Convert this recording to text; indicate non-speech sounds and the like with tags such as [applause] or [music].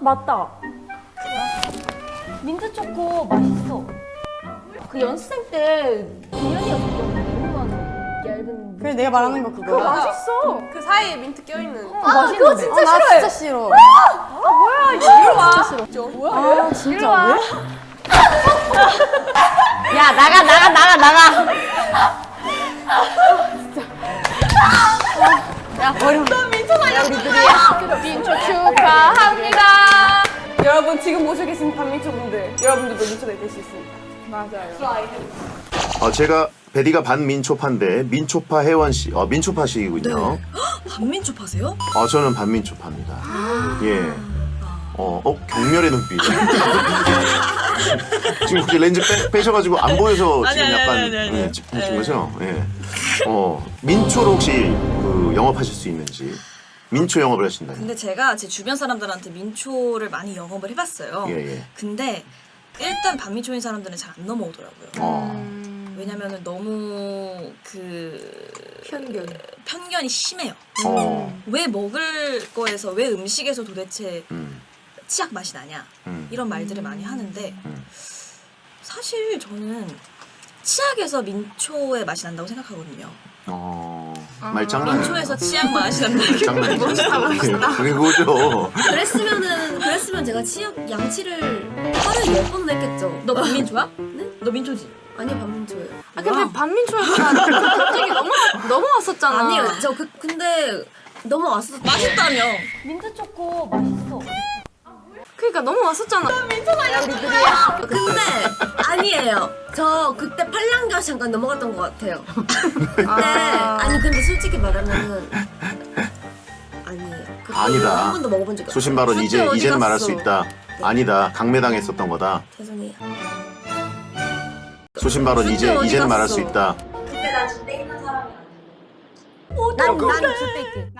맞다. 민트 초코 맛있어. 그 연습생 때 공연이었을 때 이거만 얇은. 그래 내가 말하는 거 그거 그거야. 맛있어. 그 사이에 민트 껴있는. 아, 맛있는데. 어, 나 진짜 싫어. 이리 와. 저 뭐야? 아 진짜 왜? [laughs] 야 나가 나가 나가 나가. 민초 축하합니다. 여러분 지금 모시고 계신 반민초 분들 여러분들도 민초가 될 수 있습니다. 맞아요. 어, 제가 베디가 반민초파인데 민초파 혜원 씨, 어, 민초파시군요. [gasps] 반민초 파세요? 어, 저는 반민초파입니다. 예. 어, 어, 경멸의 눈빛. 지금 혹시 렌즈 빼, 빼셔가지고 안 보여서 아니, 지금 아니, 약간 아니, 아니, 아니. 예, 짚으신 거죠? 예. 어, 민초로 혹시 그 영업하실 수 있는지. 민초 영업을 하신다요? 근데 제가 제 주변 사람들한테 민초를 많이 영업을 해봤어요. 예, 예. 근데 일단 반민초인 사람들은 잘 안 넘어오더라고요. 어, 왜냐면은 너무 그 편견. 편견이 심해요. 어, 왜 먹을 거에서 왜 음식에서 도대체 음, 치약 맛이 나냐 음. 이런 말들을 많이 하는데 음. 사실 저는 치약에서 민초의 맛이 난다고 생각하거든요. 어, 말장난. 민초에서 치약 맛이 난다. 장난이죠. 그게 그거죠. 그랬으면은 그랬으면 제가 치약 양치를 하루에 열 번은 했겠죠. 너 반민초야? 네? 너 민초지? 아니 반민초예요. 아 근데 반민초였구나. [laughs] 갑자기 넘어 넘어왔었잖아. 아니요, 저 그 근데 넘어왔었죠. 맛있다며. 민트 초코 맛있어. 그러니까 넘어왔었잖아. 근데 아니에요. 저 그때 팔랑겨 잠깐 넘어갔던 것 같아요. [laughs] 그때 아. 아니 근데 솔직히 말하면은 아니에요. 그때 아니다. 한 번도 먹어본 적이 없어요. 소신 발언 이제 어디 이제는 말할 갔어? 수 있다. 아니다. 강매당했었던 거다. 죄송해요. 소신 발언 이제 어디 이제는 말할 갔어? 수 있다. 그때 나 진짜 있는 사람이 아니에요. 난난 그때 있게.